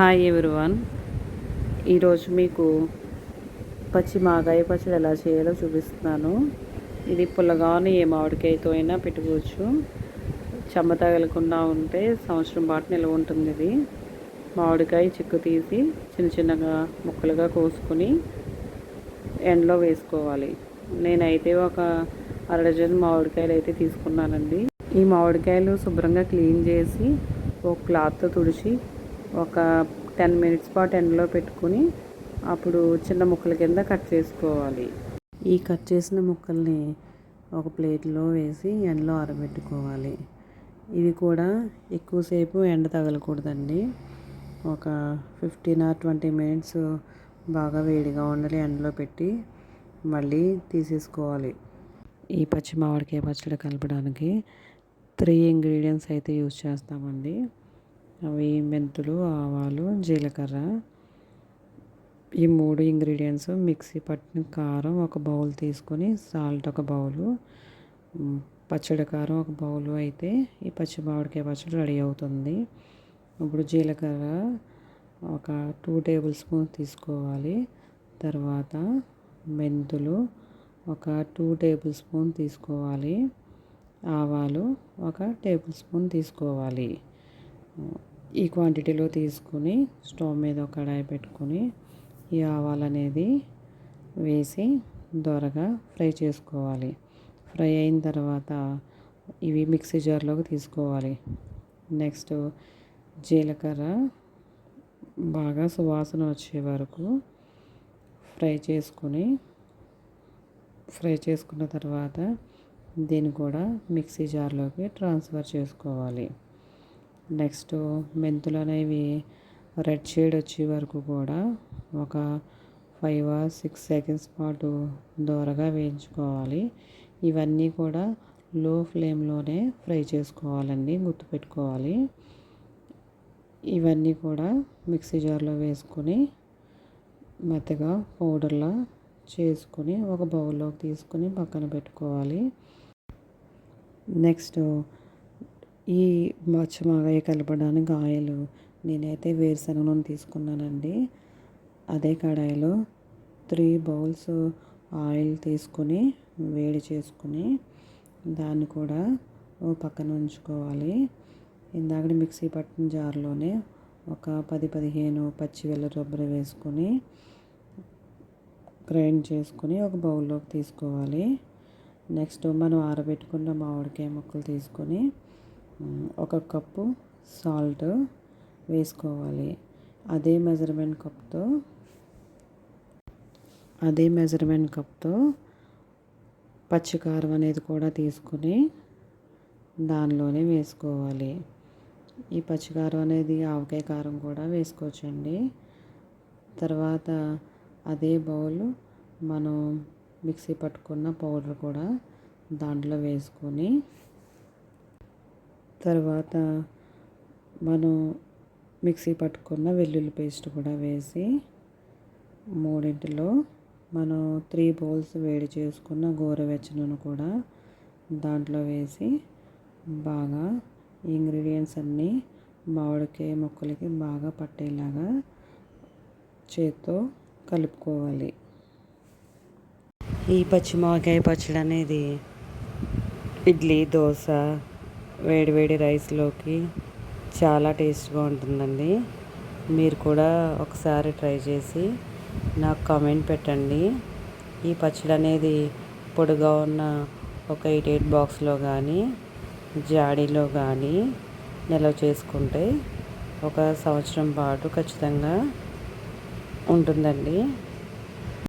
Hi everyone ఈరోజు మీకు పచ్చి మాగాయ పచ్చడి ఎలా చేయాలో చూపిస్తున్నాను. ఇది పుల్లగాని ఏ మామిడికాయతో అయినా పెట్టుకోవచ్చు. చెమ్మ తగలకుండా ఉంటే సంవత్సరం పాటు నిల్వ ఉంటుంది ఇది. మామిడికాయ చిక్కు తీసి చిన్న చిన్నగా ముక్కలుగా కోసుకొని ఎండలో వేసుకోవాలి. నేనైతే ఒక అర డజన్ మామిడికాయలు అయితే తీసుకున్నానండి. ఈ మామిడికాయలు శుభ్రంగా క్లీన్ చేసి ఒక క్లాత్తో తుడిచి ఒక టెన్ మినిట్స్ పాటు ఎండలో పెట్టుకుని అప్పుడు చిన్న ముక్కల కింద కట్ చేసుకోవాలి. ఈ కట్ చేసిన ముక్కల్ని ఒక ప్లేట్లో వేసి ఎండలో ఆరబెట్టుకోవాలి. ఇవి కూడా ఎక్కువసేపు ఎండ తగలకూడదండి. ఒక ఫిఫ్టీన్ ఆర్ ట్వంటీ మినిట్స్ బాగా వేడిగా ఉండాలి ఎండలో పెట్టి మళ్ళీ తీసేసుకోవాలి. ఈ పచ్చి మామిడికాయ పచ్చడి కలపడానికి త్రీ ఇంగ్రీడియంట్స్ అయితే యూజ్ చేస్తామండి. అవి మెంతులు ఆవాలు జీలకర్ర. ఈ మూడు ఇంగ్రీడియంట్స్ మిక్సీ పట్టిన కారం ఒక బౌల్ తీసుకొని సాల్ట్ ఒక బౌలు పచ్చడి కారం ఒక బౌలు అయితే ఈ పచ్చి మామిడికాయ పచ్చడి రెడీ అవుతుంది. ఇప్పుడు జీలకర్ర ఒక టూ టేబుల్ స్పూన్ తీసుకోవాలి. తర్వాత మెంతులు ఒక టూ టేబుల్ స్పూన్ తీసుకోవాలి. ఆవాలు ఒక టేబుల్ స్పూన్ తీసుకోవాలి. ఈ క్వాంటిటీలో తీసుకుని స్టవ్ మీద ఒక కడాయి పెట్టుకొని ఈ ఆవాలు అనేది వేసి దొరగా ఫ్రై చేసుకోవాలి. ఫ్రై అయిన తర్వాత ఇవి మిక్సీ జార్లోకి తీసుకోవాలి. నెక్స్ట్ జీలకర్ర బాగా సువాసన వచ్చే వరకు ఫ్రై చేసుకొని ఫ్రై చేసుకున్న తర్వాత దీన్ని కూడా మిక్సీ జార్లోకి ట్రాన్స్ఫర్ చేసుకోవాలి. నెక్స్ట్ మెంతులు అనేవి రెడ్ షేడ్ వచ్చే వరకు కూడా ఒక ఫైవ్ ఆర్ సిక్స్ సెకండ్స్ పాటు దోరగా వేయించుకోవాలి. ఇవన్నీ కూడా లో ఫ్లేమ్లోనే ఫ్రై చేసుకోవాలండి గుర్తుపెట్టుకోవాలి. ఇవన్నీ కూడా మిక్సీ జార్లో వేసుకొని మెత్తగా పౌడర్లా చేసుకొని ఒక బౌల్లోకి తీసుకొని పక్కన పెట్టుకోవాలి. నెక్స్ట్ ఈ మచ్చమాగాయ కలపడానికి ఆయిల్ నేనైతే వేరుశనగ నూనె తీసుకున్నానండి. అదే కడాయిలో త్రీ బౌల్స్ ఆయిల్ తీసుకొని వేడి చేసుకుని దాన్ని కూడా ఓ పక్కన ఉంచుకోవాలి. ఇందాక మిక్సీ పట్టిన జార్లోనే ఒక పది పదిహేను పచ్చి వెల్లుల్లి వేసుకొని గ్రైండ్ చేసుకొని ఒక బౌల్లోకి తీసుకోవాలి. నెక్స్ట్ మనం ఆరబెట్టుకున్న మామిడికాయ ముక్కలు తీసుకొని ఒక కప్పు సాల్ట్ వేసుకోవాలి. అదే మెజర్మెంట్ కప్తో అదే మెజర్మెంట్ కప్తో పచ్చికారం అనేది కూడా తీసుకుని దానిలోనే వేసుకోవాలి. ఈ పచ్చికారం అనేది ఆవకాయ కారం కూడా వేసుకోవచ్చండి. తర్వాత అదే బౌల్ మనం మిక్సీ పట్టుకున్న పౌడర్ కూడా దాంట్లో వేసుకొని తర్వాత మనం మిక్సీ పట్టుకున్న వెల్లుల్లి పేస్ట్ కూడా వేసి మూడింటిలో మనం త్రీ బౌల్స్ వేడి చేసుకున్న గోరువెచ్చ కూడా దాంట్లో వేసి బాగా ఇంగ్రీడియంట్స్ అన్నీ మామిడికాయ ముక్కలకి బాగా పట్టేలాగా చేత్తో కలుపుకోవాలి. ఈ పచ్చిమిరపకాయ పచ్చడి అనేది ఇడ్లీ దోశ వేడివేడి రైస్లోకి చాలా టేస్ట్గా ఉంటుందండి. మీరు కూడా ఒకసారి ట్రై చేసి నాకు కామెంట్ పెట్టండి. ఈ పచ్చడి అనేది పొడిగా ఉన్న ఒక ఎయిట్ ఎయిట్ బాక్స్లో కానీ జాడీలో కానీ నిల్వ చేసుకుంటే ఒక సంవత్సరం పాటు ఖచ్చితంగా ఉంటుందండి.